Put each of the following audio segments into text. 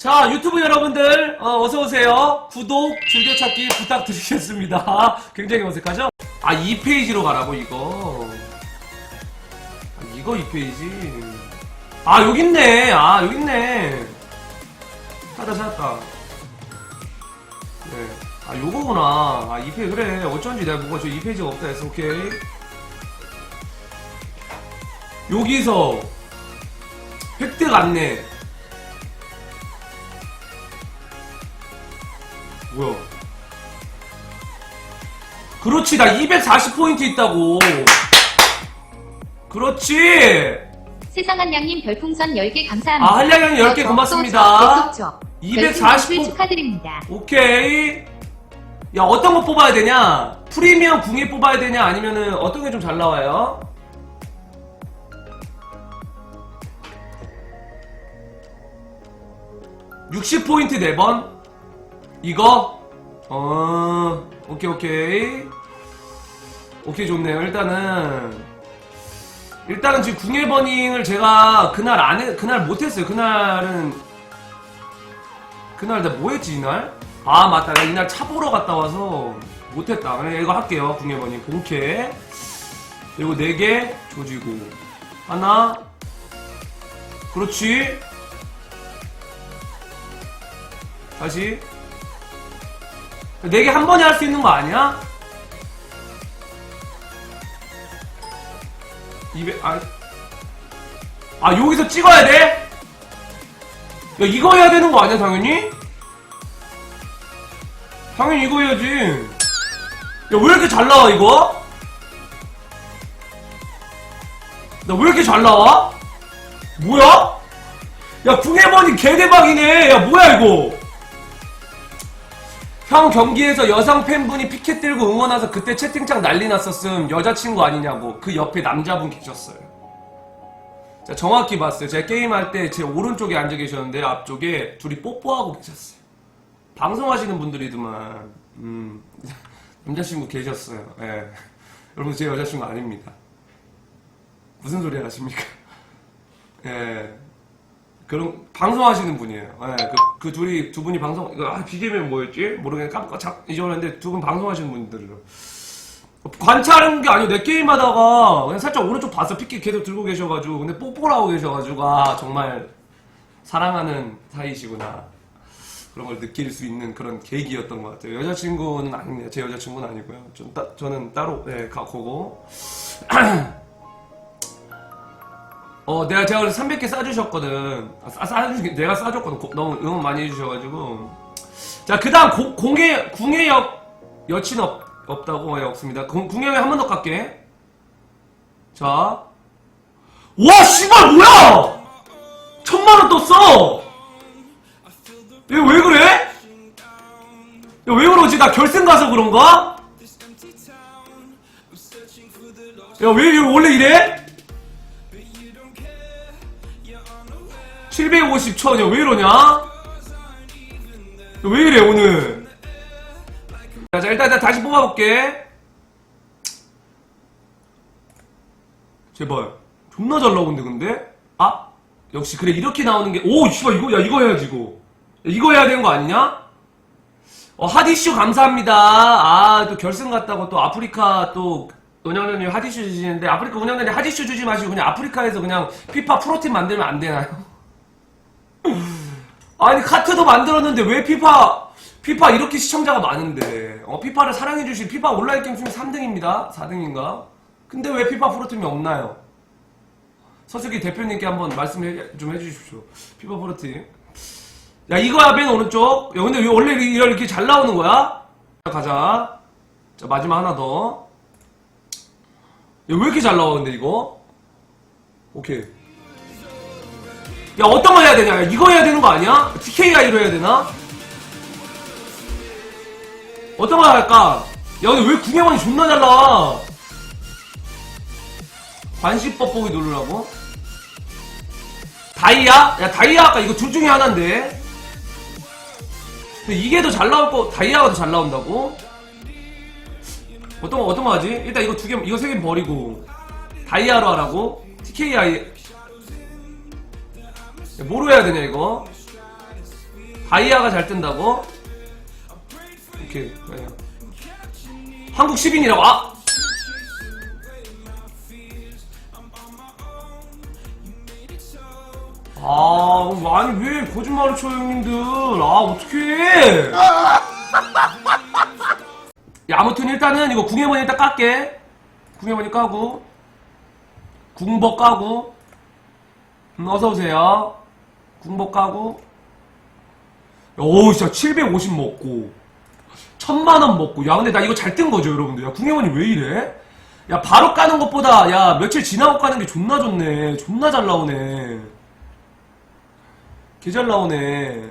자, 유튜브 여러분들, 어, 어서오세요. 구독, 즐겨찾기 부탁드리겠습니다. 굉장히 어색하죠? 아, 2페이지로 가라고, 이거. 아, 이거 2페이지. 아, 여기 있네. 아, 여기 있네. 찾다, 찾았다. 네. 아, 요거구나. 아, 2페이지, 그래. 어쩐지 내가 뭐가 저 2페이지가 없다 해서, 오케이. 여기서, 획득 안내. 뭐야? 그렇지, 나 240포인트 있다고. 그렇지! 세상한 양님 별풍선 10개 감사합니다. 아, 한량형 10개 고맙습니다. 240 포- 축하드립니다. 오케이. 야, 어떤 거 뽑아야 되냐? 프리미엄 궁예 뽑아야 되냐? 아니면은 어떤 게 좀 잘 나와요? (60포인트) 4번 이거? 어 오케이 오케이. 오케이 좋네요. 일단은 일단은 지금 궁예 버닝을 제가 그날 안 해, 그날 못했어요. 그날은 그날 나 뭐 했지 이날? 아 맞다. 나 이날 차 보러 갔다 와서 못했다. 그래 이거 할게요 궁예번이 본캐 그리고 4개 조지고. 하나. 그렇지. 다시 4개 한 번에 할 수 있는 거 아니야? 200, 아, 아 여기서 찍어야 돼? 야 이거 해야 되는 거 아니야 당연히? 당연히 이거 해야지 야 왜 이렇게 잘 나와 이거? 나 왜 이렇게 잘 나와? 뭐야? 야 궁예번이 개대박이네 야 뭐야 이거 형 경기에서 여성 팬분이 피켓 들고 응원와서 그때 채팅창 난리 났었음 여자친구 아니냐고 그 옆에 남자분 계셨어요 자, 정확히 봤어요. 제가 게임할 때 제 오른쪽에 앉아 계셨는데 앞쪽에 둘이 뽀뽀하고 계셨어요. 방송하시는 분들이더만, 음, 남자친구 계셨어요. 예. 여러분, 제 여자친구 아닙니다. 무슨 소리 하십니까? 예. 그런, 방송하시는 분이에요. 예. 그, 그 둘이, 두 분이 방송, 아, BGM이 뭐였지? 모르겠네. 깜빡, 작, 잊어버렸는데 두 분 방송하시는 분들이에요. 관찰하는 게 아니고 내 게임 하다가 그냥 살짝 오른쪽 봤어 피켓 계속 들고 계셔가지고 근데 뽀뽀를 하고 계셔가지고 아 정말 사랑하는 사이시구나 그런 걸 느낄 수 있는 그런 계기였던 것 같아요 여자친구는 아니네요 제 여자친구는 아니고요 좀 따, 저는 따로 네, 가고 어 내가 제가 그래서 300개 싸주셨거든 아, 싸, 싸주 내가 싸줬거든 고- 너무 응원 많이 해주셔가지고 자 그 다음 공예 궁예역 여친 없, 없다고 예, 없습니다 공, 궁예역에 한 번 더 갈게 자와 씨발 뭐야 천만원 떴어 이거 왜 그래? 야, 왜 그러지? 나 결승 가서 그런가? 야, 왜, 이거 원래 이래? 750천, 야, 왜 이러냐? 야, 왜 이래, 오늘? 자, 자, 일단, 일단 다시 뽑아볼게. 제발. 존나 잘 나오는데, 근데? 아? 역시, 그래, 이렇게 나오는 게, 오, 씨발, 이거, 야, 이거 해야지, 이거. 야, 이거 해야 되는 거 아니냐? 어, 하디슈 감사합니다. 아, 또 결승 갔다고 또 아프리카 또, 운영자님 하디슈 주시는데, 아프리카 운영자님 하디슈 주지 마시고, 그냥 아프리카에서 그냥 피파 프로팀 만들면 안 되나요? 아니, 카트도 만들었는데 왜 피파, 피파 이렇게 시청자가 많은데, 어, 피파를 사랑해주신 피파 온라인 게임 중에 3등입니다. 4등인가? 근데 왜 피파 프로팀이 없나요? 서슬기 대표님께 한번 말씀 해- 좀 해주십시오. 피파 프로팀. 야, 이거야, 맨 오른쪽. 야, 근데 왜 원래 이- 이렇게 잘 나오는 거야? 자, 가자. 자, 마지막 하나 더. 야, 왜 이렇게 잘 나와, 근데 이거? 오케이. 야, 어떤 거 해야 되냐? 야, 이거 해야 되는 거 아니야? TKI로 해야 되나? 어떤 거 할까? 야, 근데 왜 궁예만이 존나 잘 나와? 관시법 보기 누르라고? 다이아? 야, 다이아 아까 이거 둘 중에 하나인데. 근데 이게 더 잘 나올 거, 다이아가 더 잘 나온다고? 어떤 거, 어떤 거 하지? 일단 이거 두 개, 이거 세 개 버리고. 다이아로 하라고? TKI. 야, 뭐로 해야 되냐, 이거? 다이아가 잘 뜬다고? 오케이. 다이아. 한국 10인이라고, 아! 아, 아니, 왜 거짓말을 쳐요, 형님들. 아, 어떡해. 야, 아무튼 일단은 이거 궁예번 일단 깎게. 궁예번이 까고. 궁복 까고. 음, 어서오세요. 궁복 까고. 오, 진짜 750 먹고. 천만원 먹고. 야, 근데 나 이거 잘 뜬 거죠, 여러분들. 야, 궁예번이 왜 이래? 야, 바로 까는 것보다, 야, 며칠 지나고 까는 게 존나 좋네. 존나 잘 나오네. 개 잘 나오네.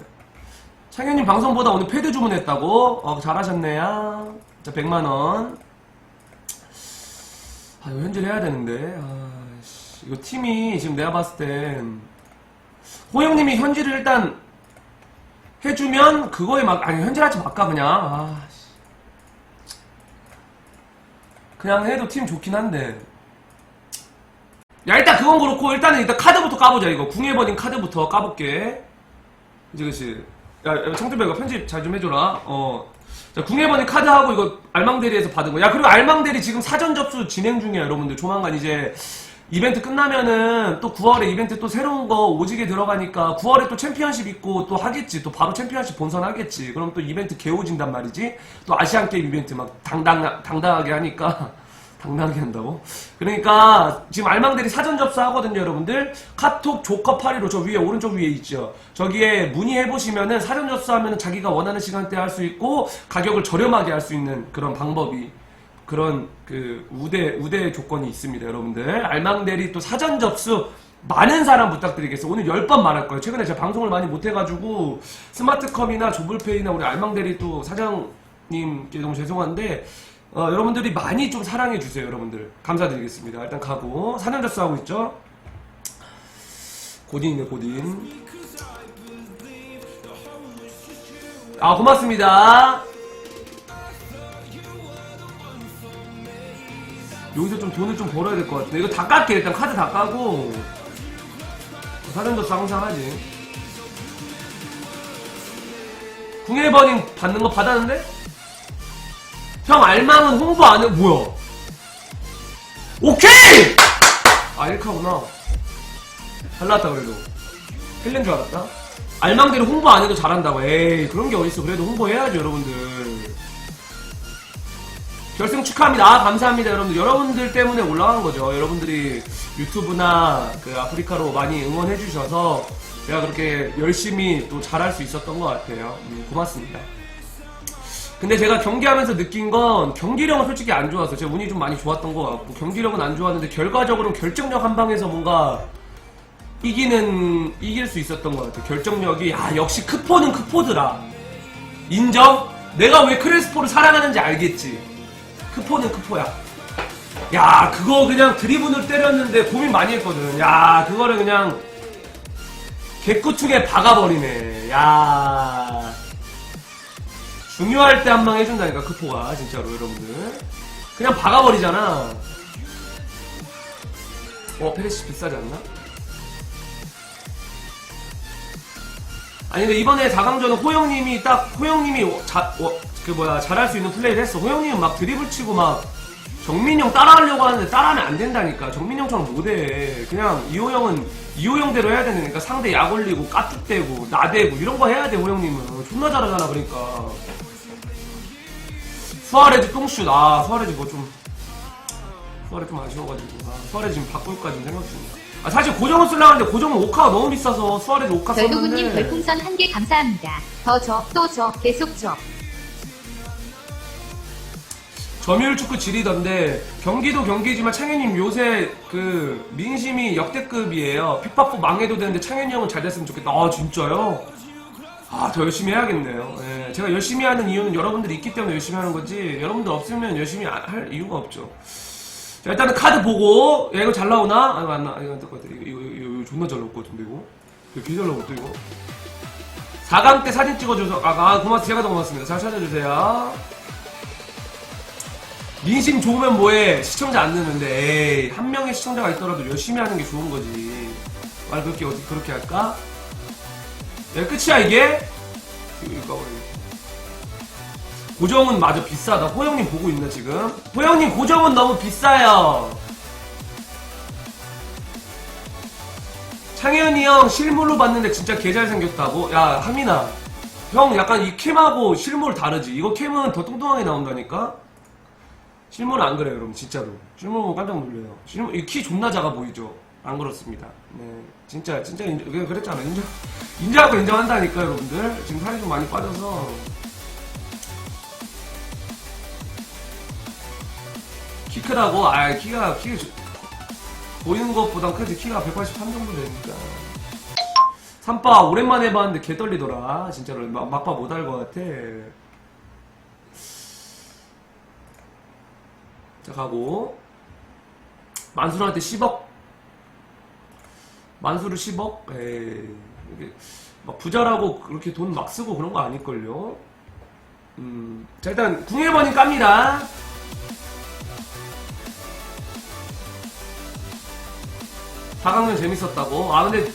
창현님 방송보다 오늘 패드 주문했다고? 어, 잘하셨네요. 자, 100만원. 아, 이거 현질 해야 되는데. 아, 씨. 이거 팀이 지금 내가 봤을 땐, 호영님이 현질을 일단 해주면 그거에 막, 아니, 현질하지 말까, 그냥. 아, 씨. 그냥 해도 팀 좋긴 한데. 야, 일단 그건 그렇고, 일단은 일단 카드부터 까보자, 이거. 궁예버린 카드부터 까볼게. 그치, 그치. 야, 이거 편집 잘 좀 해줘라. 어. 자, 궁예버린 카드하고 이거 알망대리에서 받은 거. 야, 그리고 알망대리 지금 사전 접수 진행 중이야, 여러분들. 조만간 이제 이벤트 끝나면은 또 9월에 이벤트 또 새로운 거 오지게 들어가니까 9월에 또 챔피언십 있고 또 하겠지. 또 바로 챔피언십 본선 하겠지. 그럼 또 이벤트 개오진단 말이지. 또 아시안 게임 이벤트 막 당당, 당당하게 하니까. 당당하게 한다고? 그러니까 지금 알망들이 사전 접수하거든요 여러분들 카톡 조커 815저 위에 오른쪽 위에 있죠 저기에 문의해보시면은 사전 접수하면 자기가 원하는 시간대에 할 수 있고 가격을 저렴하게 할 수 있는 그런 방법이 그런 그 우대 우대 조건이 있습니다 여러분들 알망대리 또 사전 접수 많은 사람 부탁드리겠습니다 오늘 10번 말할 거예요 최근에 제가 방송을 많이 못 해가지고 스마트컴이나 조블페이나 우리 알망대리 또 사장님께 너무 죄송한데 어, 여러분들이 많이 좀 사랑해 주세요, 여러분들. 감사드리겠습니다. 일단 가고 사년 접수 하고 있죠. 고딘이네, 고딘. 아, 고맙습니다. 여기서 좀 돈을 좀 벌어야 될 것 같은데. 이거 다 깎게. 일단 카드 다 까고. 사전 접수 항상 하지. 궁예 버닝 받는 거 받았는데? 형 알망은 홍보 안 해. 뭐야? 오케이! 아, 1카구나. 잘 나왔다, 그래도. 헬렌 줄 알았다. 알망대로 홍보 안 해도 잘한다고. 에이, 그런 게 어딨어. 그래도 홍보해야죠, 여러분들. 결승 축하합니다. 아, 감사합니다, 여러분들. 여러분들 때문에 올라간 거죠. 여러분들이 유튜브나 그 아프리카로 많이 응원해 주셔서 제가 그렇게 열심히 또 잘할 수 있었던 것 같아요. 음, 고맙습니다. 근데 제가 경기하면서 느낀 건 경기력은 솔직히 안 좋았어요. 제 운이 좀 많이 좋았던 것 같고 경기력은 안 좋았는데 결과적으로는 결정력 한 방에서 뭔가 이기는 이길 수 있었던 것 같아요. 결정력이 아 역시 크포는 크포더라. 인정? 내가 왜 크레스포를 사랑하는지 알겠지. 크포는 크포야. 야 그거 그냥 드리븐을 때렸는데 고민 많이 했거든. 야 그거를 그냥 개꾸퉁에 박아버리네. 야. 중요할 때 한 방 해준다니까 크포가 진짜로 여러분들 그냥 박아버리잖아 어 페레시 비싸지 않나? 아니 근데 이번에 4강전은 호영님이 딱 호영님이 자, 어, 그 뭐야 잘할 수 있는 플레이를 했어. 호영님은 막 드리블 치고 막 정민형 따라하려고 하는데 따라하면 안 된다니까. 정민형처럼 못해. 그냥 이호영은 이호영대로 해야 되니까 상대 약 올리고 까뚝대고 나대고 이런 거 해야 돼 호영님은. 존나 잘하잖아 그러니까. 수아레즈 똥슛. 아 수아레즈 뭐좀 수아레즈 좀 아쉬워가지고. 아, 수아레즈 지금 바꿀까 좀 생각 중이야. 아 사실 고정을 쓰려고 하는데 고정은 오카가 너무 비싸서 수아레즈 오카 별도구님 썼는데 별풍선 한 개 감사합니다. 더 줘, 또 줘, 계속 줘. 점유율 축구 지리던데 경기도 경기지만 창현님 요새 그 민심이 역대급이에요. 픽파프 망해도 되는데 창현이 형은 잘 됐으면 좋겠다. 아 진짜요? 아 더 열심히 해야겠네요. 예, 제가 열심히 하는 이유는 여러분들이 있기 때문에 열심히 하는 거지 여러분들 없으면 열심히 안- 할 이유가 없죠. 자 일단은 카드 보고 야 이거 잘 나오나? 아 이거 안 나, 이거 안될 것 같아. 이거, 이거, 이거, 이거 존나 잘 나올 것 같은데 이거? 이거 개잘 나올 것 이거. 4강 때 사진 찍어줘서 아, 아 고맙습니다. 제가 더 고맙습니다. 잘 찾아주세요 민심 좋으면 뭐해 시청자 안 느는데 에이 한 명의 시청자가 있더라도 열심히 하는 게 좋은 거지 말 그렇게 어떻게 그렇게 할까? 야 끝이야 이게? 이거. 고정은 마저 비싸다. 호영님 보고 있나 지금? 호영님 고정은 너무 비싸요. 창현이 형 실물로 봤는데 진짜 개 잘 생겼다고? 야 하민아 형 약간 이 캠하고 실물 다르지 이거 캠은 더 뚱뚱하게 나온다니까? 실물은 안 그래요 여러분 진짜로. 실물 보고 깜짝 놀래요. 실물 이키 존나 작아 보이죠? 안 그렇습니다. 네 진짜 진짜 인정 그래, 그랬잖아 인정 인정하고 인정한다니까 여러분들. 지금 살이 좀 많이 빠져서. 키 크다고? 아 키가 키가 좀- 보이는 것보단 크지 키가 183 정도 되니까. 삼바 오랜만에 봤는데 개 떨리더라. 진짜로 막, 막바 못할 것 같아 자 가고 만수한테 10억 만수를 10억? 에이 이게 막 부자라고 그렇게 돈 막 쓰고 그런 거 아닐걸요 음, 자 일단 궁예번이 깝니다 사강년 재밌었다고? 아 근데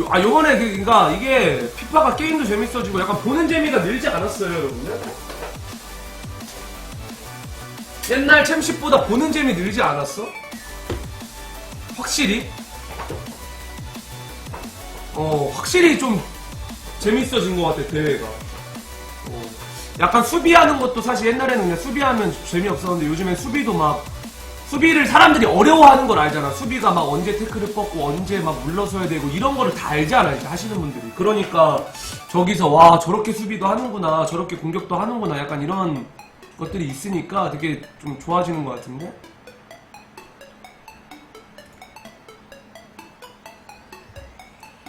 요, 아 요번에 그, 그니까 이게 피파가 게임도 재밌어지고 약간 보는 재미가 늘지 않았어요 여러분들? 옛날 챔십보다 보는 재미 늘지 않았어? 확실히? 어 확실히 좀 재밌어진 것 같아 대회가 어, 약간 수비하는 것도 사실 옛날에는 그냥 수비하면 재미없었는데 요즘엔 수비도 막 수비를 사람들이 어려워하는 걸 알잖아. 수비가 막 언제 태클을 뻗고 언제 막 물러서야 되고 이런 거를 다 알잖아. 이제 하시는 분들이. 그러니까 저기서 와 저렇게 수비도 하는구나. 저렇게 공격도 하는구나. 약간 이런 것들이 있으니까 되게 좀 좋아지는 것 같은데.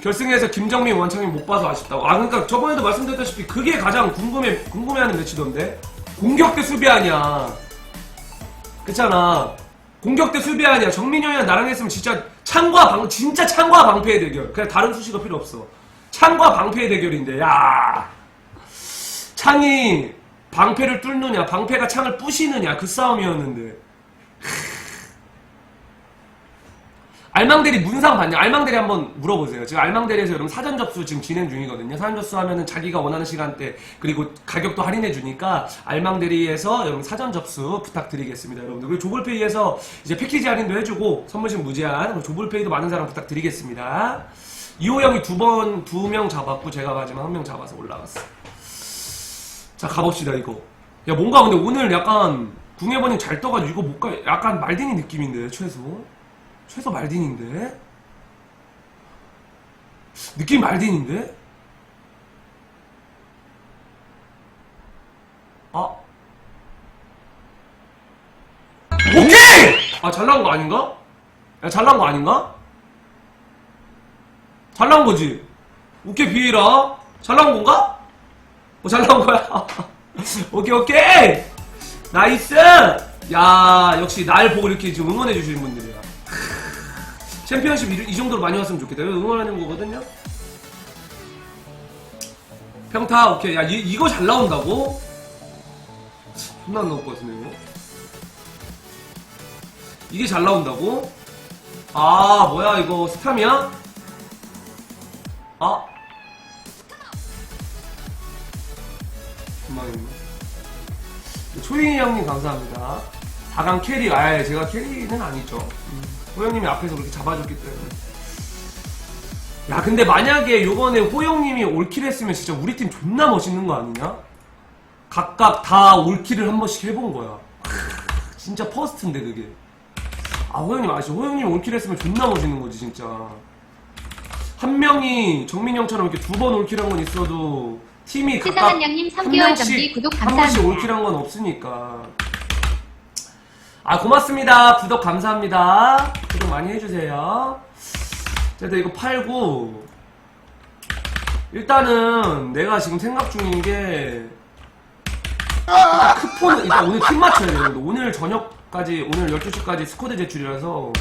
결승에서 김정민 원창이 못 봐서 아쉽다고. 아 그러니까 저번에도 말씀드렸다시피 그게 가장 궁금해 궁금해하는 매치던데. 공격 대 수비 아니야. 그렇잖아. 공격 대 수비 아니야. 정민이 형이랑 나랑 했으면 진짜 창과 방, 진짜 창과 방패의 대결. 그냥 다른 수식어 필요 없어. 창과 방패의 대결인데, 야 창이 방패를 뚫느냐, 방패가 창을 부시느냐, 그 싸움이었는데. 알망대리 문상 봤냐? 알망대리 한번 물어보세요. 지금 알망대리에서 여러분 사전 접수 지금 진행 중이거든요. 사전 접수 하면은 자기가 원하는 시간대 그리고 가격도 할인해 주니까 알망대리에서 여러분 사전 접수 부탁드리겠습니다, 여러분들. 그리고 조볼페이에서 이제 패키지 할인도 해주고 선물식 무제한 조볼페이도 많은 사랑 부탁드리겠습니다. 이호영이 두 번 두 명 잡았고 제가 마지막 한 명 잡아서 올라갔어. 자 가봅시다 이거. 야 뭔가 근데 오늘 약간 궁예번이 잘 떠가지고 이거 못 가. 약간 말디니 느낌인데 최소. 최소 말딘인데? 느낌 말딘인데? 아. 오케이! 아, 잘 나온 거 아닌가? 야, 잘 나온 거 아닌가? 잘 나온 거지? 오케이, 비라. 잘 나온 건가? 어, 잘 나온 거야. 오케이, 오케이! 나이스! 야, 역시 날 보고 이렇게 지금 응원해 주시는 분들이야. 챔피언십 이, 이 정도로 많이 왔으면 좋겠다. 이거 응원하는 거거든요. 평타 오케이. 야 이, 이거 잘 나온다고? 존나 안 나올 것 같은데 이거. 이게 잘 나온다고? 아 뭐야 이거 스탐이야? 아 정말이네. 초인이 형님 감사합니다. 4강 캐리, 아 제가 캐리는 아니죠. 음, 호영님이 앞에서 그렇게 잡아줬기 때문에. 야, 근데 만약에 요번에 호영님이 올킬 했으면 진짜 우리 팀 존나 멋있는 거 아니냐? 각각 다 올킬을 한 번씩 해본 거야. 크, 진짜 퍼스트인데, 그게. 아, 호영님 아시죠? 호영님 올킬 했으면 존나 멋있는 거지, 진짜. 한 명이 정민이 형처럼 이렇게 두 번 올킬한 건 있어도 팀이 각각 세상한 양님 한 3개월 명씩 정기 구독 한 번씩 감사합니다. 올킬한 건 없으니까. 아 고맙습니다. 구독 감사합니다. 구독 많이 해주세요. 자, 일단 이거 팔고 일단은 내가 지금 생각 중인 게 일단 크폰은 일단 오늘 팀 맞춰야 돼요. 오늘 저녁까지 오늘 12시까지 스쿼드 제출이라서